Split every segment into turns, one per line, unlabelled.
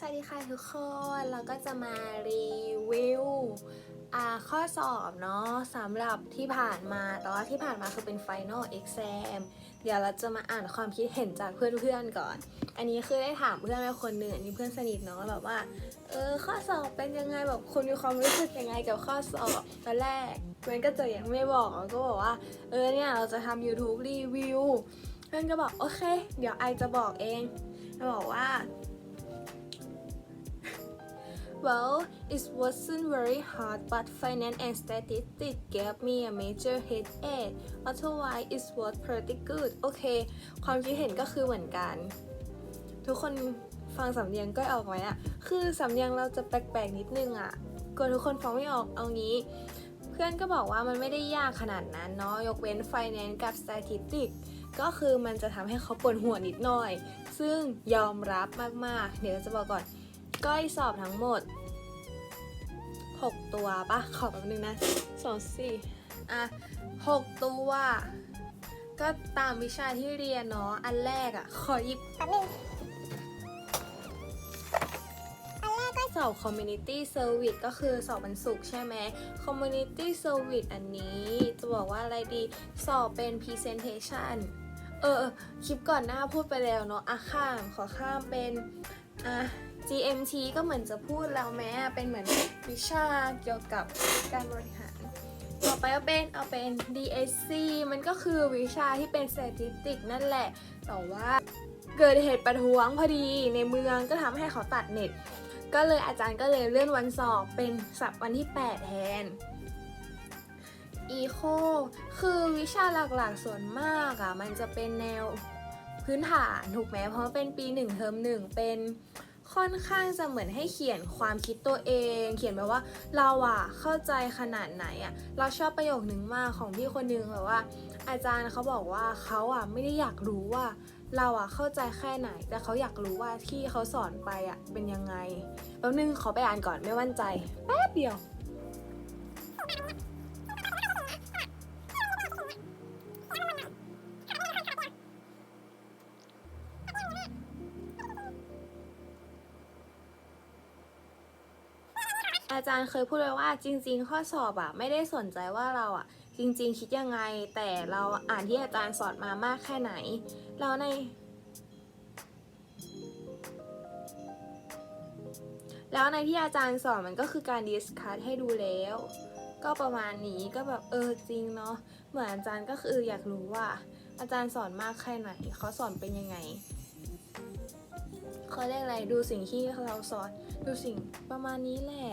สวัสดีค่ะทุกคน เราก็จะมารีวิวข้อสอบเนาะสำหรับที่ผ่านมาแต่ว่าที่ผ่านมาคือเป็น Final Exam เดี๋ยวเราจะมาอ่านความคิดเห็นจากเพื่อนๆก่อน อันนี้คือได้ถามเพื่อนไปคนหนึ่งอันนี้เพื่อนสนิทเนาะแบบว่า เออข้อสอบเป็นยังไงแบบคุณมีความรู้สึกยังไงกับข้อสอบตอนแรกเพื่อนก็จะยังไม่บอกก็บอกว่า เออเนี่ยเราจะทำ YouTube รีวิว เพื่อนก็บอกโอเค เดี๋ยวไอจะบอกเองบอกว่า Well, it wasn't very hard, but finance and statistics gave me a major headache. Otherwise, it was pretty good. โอเค ความคิดเห็นก็คือเหมือนกัน ทุกคนฟังสำเนียงก็ออกไหมอะคือสำเนียงเราจะแปลกๆนิดนึงอะกลัวทุกคนฟังไม่ออกเอางี้ เพื่อนก็บอกว่ามันไม่ได้ยากขนาดนั้นเนาะ ยกเว้น finance กับ statistics ก็คือมันจะทำให้เขาปวดหัวนิดหน่อย ซึ่งยอมรับมากๆ เดี๋ยวจะบอกก่อนก้อยสอบทั้งหมด 6 ตัวปะขอแป๊บนึงนะสองสี่อะหกตัว ก็ตามวิชาที่เรียนเนาะอันแรกอะ่ะ ขอหยิบ
แป๊บนึงอันแรกก็
สอบ community service ก็คือสอบวันศุกร์ใช่ไหม community service อันนี้จะบอกว่าอะไรดี สอบเป็น presentation เออเออคลิปก่อนหน้าพูดไปแล้วเนาะ อะข้าม ขอข้ามเป็น อะ GMT ก็เหมือนจะพูดแล้วแม้เป็นเหมือนวิชาเกี่ยวกับการบริหาร ต่อไปเอาเป็นเอาเป็น DSC มันก็คือวิชาที่เป็น statistic นั่นแหละ แต่ว่าเกิดเหตุประท้วงพอดีในเมืองก็ทำให้เขาตัดเน็ต ก็เลยอาจารย์ก็เลยเลื่อนวันสอบเป็นสัปวันที่ 8 แทน Eco คือวิชาหลักๆส่วนมากอะ่ะ มันจะเป็นแนวพื้นฐานถูกไหมเพราะเป็นปี 1 เทอม1 เป็น ค่อนข้างจะเหมือนให้เขียนความคิดตัวเอง เขียนแบบว่าเราอะเข้าใจขนาดไหนอะเราชอบประโยคนึงมากของพี่คนนึงแบบว่า อาจารย์เขาบอกว่าเขาอะไม่ได้อยากรู้ว่า เราอะเข้าใจแค่ไหน แต่เขาอยากรู้ว่าที่เขาสอนไปอะเป็นยังไงแป๊บนึงขอไปอ่านก่อนไม่มั่นใจแป๊บเดียว อาจารย์เคยพูดไว้ว่าจริง ๆ ข้อสอบอะไม่ได้สนใจว่าเราอะจริง ๆ คิดยังไง แต่เราอ่านที่อาจารย์สอนมามากแค่ไหนแล้วใน แล้วในที่อาจารย์สอนมันก็คือการดิสคัทให้ดูแล้ว ก็ประมาณนี้ก็แบบเออจริงเนาะเหมือนอาจารย์ก็คืออยากรู้ว่า อาจารย์สอนมากแค่ไหนเขาสอนเป็นยังไง เขาเรียกอะไรดูสิ่งที่เราสอนดูสิ่งประมาณนี้แหละ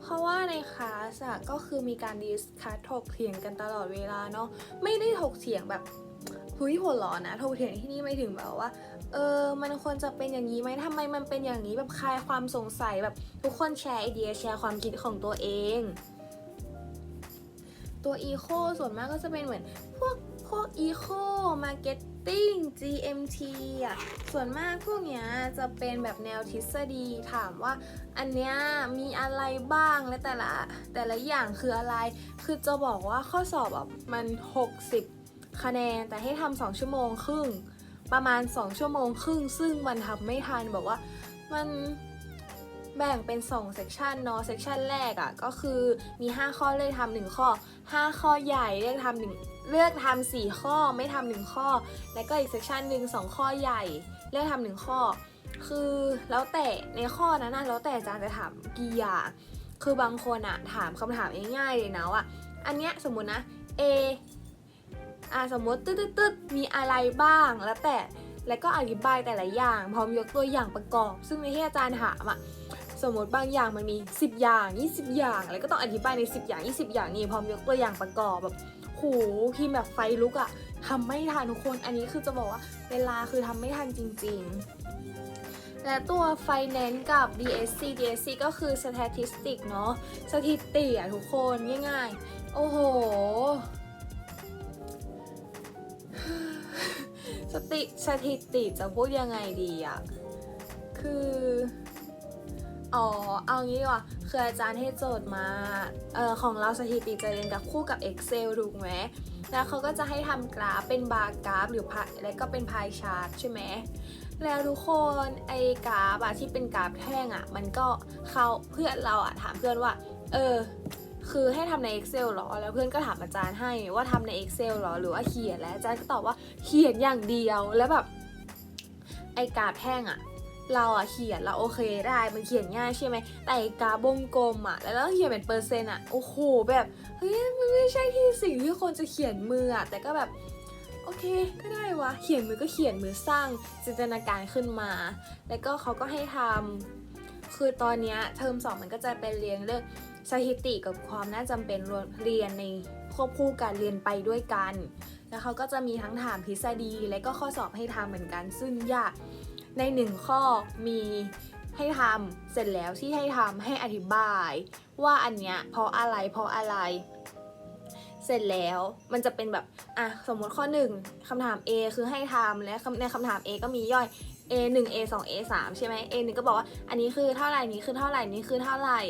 เพราะว่าในคลาสอะก็คือมีการดิสคัทถกเถียงกันตลอดเวลาเนาะไม่ได้ถกเถียงแบบหุยหัวร้อนนะถกเถียงที่นี่ไม่ถึงแบบว่า เออ มันควรจะเป็นอย่างนี้ไหมทำไมมันเป็นอย่างนี้แบบคลายความสงสัยแบบทุกคนแชร์ไอเดียแชร์ความคิดของตัวเอง ตัวอีโคส่วนมากก็จะเป็นเหมือนพวก วกอีโคมาร์เก็ตติ้ง GMT อะ ส่วนมากพวกเนี้ยจะเป็นแบบแนวทฤษฎีถามว่า อันเนี้ยมีอะไรบ้างและแต่ละแต่ละอย่างคืออะไร คือจะบอกว่าข้อสอบอะมัน 60 คะแนน แต่ให้ทำสองชั่วโมงครึ่ง ประมาณ 2 ชั่วโมงครึ่ง ซึ่งมันทำไม่ทันแบบว่ามัน แบ่งเป็น2เซกชันเนาะเซกชันแรกอะ่ะก็คือมี 5 ข้อเลือกทำหนึ่งข้อ 5 ข้อใหญ่เลือกทำหนึ่งเลือกทำสี่ข้อไม่ทำหนึ่งข้อ แล้วก็อีกเซกชันหนึ่งสองข้อใหญ่เลือกทำหนึ่งข้อ คือแล้วแต่ในข้อนั้นนะแล้วแต่อาจารย์จะถามกี่อย่างคือบางคนอะถามคำถามง่ายๆเลยนะว่าอันเนี้ยสมมุตินะ A อ่าสมมติตึ๊ดตึ๊ดตึ๊ดมีอะไรบ้างแล้วแต่แล้วก็อธิบายแต่ละอย่าง พร้อมยกตัวอย่างประกอบ ซึ่งในที่อาจารย์ถามอะ สมมติบางอย่างมันมี 10 อย่าง 20 อย่างแล้วก็ต้องอธิบายใน 10 อย่าง 20 อย่างนี่พร้อมยกตัวอย่างประกอบแบบโหพิมแบบไฟลุกอะทำไม่ทันทุกคน อันนี้คือจะบอกว่าเวลาคือทำไม่ทันจริง ๆ และตัว Finance กับ DSC DSC ก็คือ Statistic เนาะ สถิติอะทุกคนง่ายๆ โอ้โหสติสถิติจะพูดยังไงดีอะคือ อ๋อ เอางี้ดีกว่าคืออาจารย์ให้โจทย์มาเอ่อของเราสถิติจะเรียนกับคู่กับ Excel ถูกไหมแล้วเขาก็จะให้ทำกราฟเป็นบาร์กราฟ หรือพายแล้วก็เป็นพายชาร์ตใช่ไหมแล้วทุกคนไอ้กราฟอะที่เป็นกราฟแท่งอะมันก็เขาเพื่อนเราอะถามเพื่อนว่า เออ คือให้ทำใน Excel หรอ แล้วเพื่อนก็ถามอาจารย์ให้ว่าทำใน Excel หรอ หรือว่าเขียนแล้วอาจารย์ก็ตอบว่าเขียนอย่างเดียวแล้วแบบไอ้กราฟแท่งอะ เราอะเขียนเราโอเคได้มันเขียนง่ายใช่ไหมแต่อ้กาฟวงกลมอะแล้วเราเขียนเป็นเปอร์เซ็นต์อะโอ้โหแบบเฮ้ยมันไม่ใช่ที่สิ่งที่คนจะเขียนมืออะแต่ก็แบบโอเคก็ได้วะเขียนมือก็เขียนมือสร้างจินตนาการขึ้นมา แล้วก็เขาก็ให้ทำคือตอนนี้เทอมสองมันก็จะเป็นเรียนเรื่องสถิติกับความน่าจำเป็นเรียนในควบคู่การเรียนไปด้วยกัน แล้วเขาก็จะมีทั้งถามทฤษฎีและก็ข้อสอบให้ทำเหมือนกันซึ่งยาก ในหนึ่งข้อมีให้ทำเสร็จแล้วที่ให้ทำให้อธิบาย ว่าอันเนี้ยเพราะอะไรเพราะอะไร เสร็จแล้วมันจะเป็นแบบอะสมมติข้อ 1คำถาม A คือให้ทำและในคำถาม A ก็มีย่อย A 1 A 2 A 3ใช่ไหม A 1ก็บอกว่าอันนี้คือเท่าไหร่นี้คือเท่าไหร่นี้คือเท่าไหร่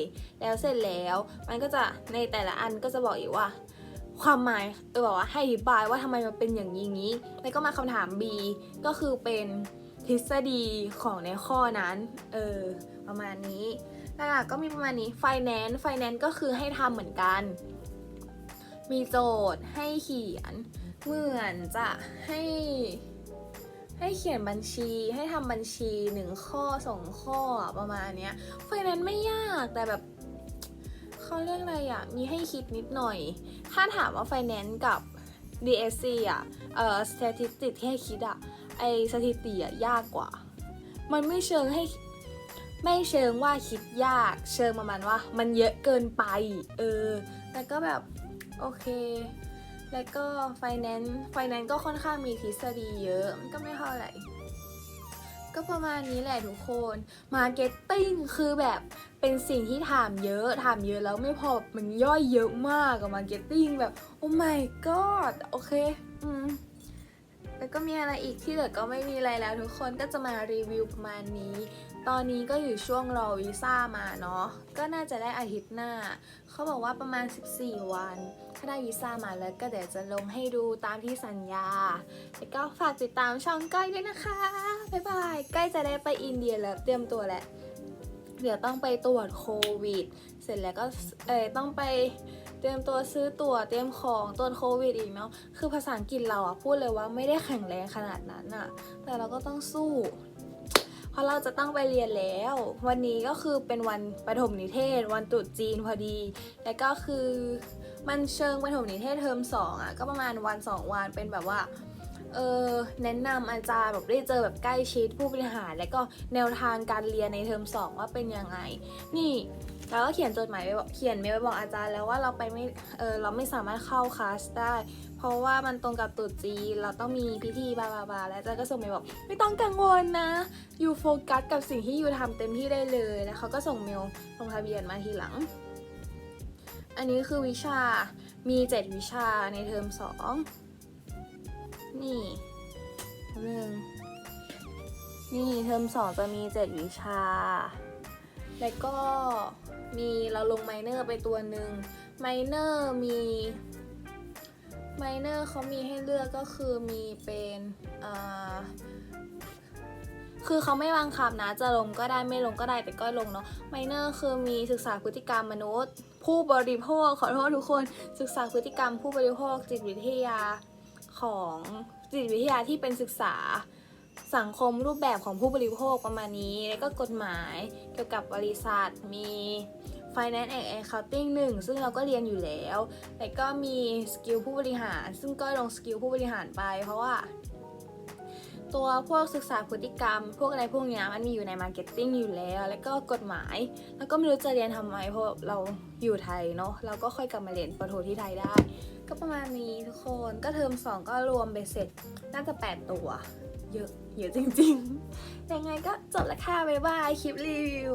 แล้วเสร็จแล้วมันก็จะในแต่ละอันก็จะบอกอีกว่า ความหมายเออบอกว่าให้อธิบายว่าทำไมมันเป็นอย่างนี้นี้แล้วก็มาคำถาม B ก็คือเป็น ทฤษฎีของในข้อนั้น เออ ประมาณนี้หลักๆก็มีประมาณนี้ finance finance ก็คือให้ทำเหมือนกัน มีโจทย์ให้เขียน เหมือนจะให้ ให้เขียนบัญชี ให้ทำบัญชีหนึ่งข้อสองข้อประมาณเนี้ยไฟนั้นไม่ยากแต่แบบเขาเรียกอะไรอะมีให้คิดนิดหน่อย ถ้าถามว่า Finance กับ DSC อะเอ่อ Statistics ที่ให้คิดอะ ไอสถิติอะยากกว่า มันไม่เชิงให้ไม่เชิงว่าคิดยาก เชิงประมาณว่า มันเยอะเกินไป เออแต่ก็แบบโอเค แล้วก็ finance finance ก็ค่อนข้างมีทฤษฎีเยอะ มันก็ไม่เท่าไหร่ ก็ประมาณนี้แหละทุกคน marketing คือแบบเป็นสิ่งที่ถามเยอะถามเยอะแล้วไม่พอ มันย่อยเยอะมากกับ marketing แบบ โอ้ my god โอเค อืม แล้วก็มีอะไรอีกที่เหลือก็ไม่มีอะไรแล้วทุกคนก็จะมารีวิวประมาณนี้ ตอนนี้ก็อยู่ช่วงรอวีซ่ามาเนาะก็น่าจะได้อาทิตย์หน้า เขาบอกว่าประมาณ 14 วันถ้าได้วีซ่ามาแล้วก็เดี๋ยวจะลงให้ดูตามที่สัญญา แล้วก็ฝากติดตามช่องก้อยด้วยนะคะบ๊ายบายใกล้จะได้ไปอินเดียแล้วเตรียมตัวแล้วเดี๋ยวต้องไปตรวจโควิด เสร็จแล้วก็เออต้องไป ตรียมตัวซื้อตั๋วเตรียมของตรวจโควิดอีกเนาะคือภาษาอังกฤษเราอะพูดเลยว่าไม่ได้แข็งแรงขนาดนั้นอะแต่เราก็ต้องสู้เพราะเราจะต้องไปเรียนแล้ว วันนี้ก็คือเป็นวันประถมนิเทศ วันตรุษจีนพอดี แล้วก็คือมันเชิงประถมนิเทศเทอมสองอะก็ประมาณวันสองวันเป็นแบบว่า เออแนะนำอาจารย์แบบได้เจอแบบใกล้ชิดผู้บริหาร แล้วก็แนวทางการเรียนในเทอมสองว่าเป็นยังไง นี่ เราก็เขียนจดหมายไปเขียนเมลไปบอกอาจารย์แล้วว่าเราไปไม่เออเราไม่สามารถเข้าคลาสได้ เพราะว่ามันตรงกับตรุษจีเราต้องมีพิธีบาบาบาแล้วอาจารย์ก็ส่งเมลบอกไม่ต้องกังวลนะอยู่โฟกัสกับสิ่งที่อยู่ทำเต็มที่ได้เลยแล้วเขาก็ส่งเมลลงทะเบียนมาทีหลัง อันนี้คือวิชามี 7 วิชาในเทอม2 นี่หนึ่งนี่เทอมสองจะมี 7 วิชา แล้วก็ มีเราลงไมเนอร์ไปตัวหนึ่งไมเนอร์มีไมเนอร์เขามีให้เลือกก็คือมีเป็นอ่าคือเขาไม่บังคับนะ จะลงก็ได้ไม่ลงก็ได้แต่ก็ลงเนาะไมเนอร์คือมีศึกษาพฤติกรรมมนุษย์ ผู้บริโภคขอโทษทุกคน ศึกษาพฤติกรรมผู้บริโภคจิตวิทยาของจิตวิทยาที่เป็นศึกษา สังคมรูปแบบของผู้บริโภคประมาณนี้ แล้วก็กฎหมายเกี่ยวกับบริษัทมี Finance and Accounting 1 ซึ่งเราก็เรียนอยู่แล้ว แล้วก็มีสกิลผู้บริหาร ซึ่งก็ลงสกิลผู้บริหารไป เพราะว่า ตัวพวกศึกษาพฤติกรรม พวกอะไรพวกเนี้ยมันมีอยู่ในมาร์เก็ตติ้งอยู่แล้ว แล้วก็กฎหมาย แล้วก็ไม่รู้จะเรียนทำไม เพราะเราอยู่ไทยเนาะ เราก็ค่อยกลับมาเรียนปโทที่ไทยได้ ก็ประมาณนี้ทุกคน ก็เทอมสองก็รวมไปเสร็จ น่าจะ 8 ตัว เยอะ เยอะจริงๆ ยังไงก็จบแล้วค่ะบ๊ายบายคลิปรีวิว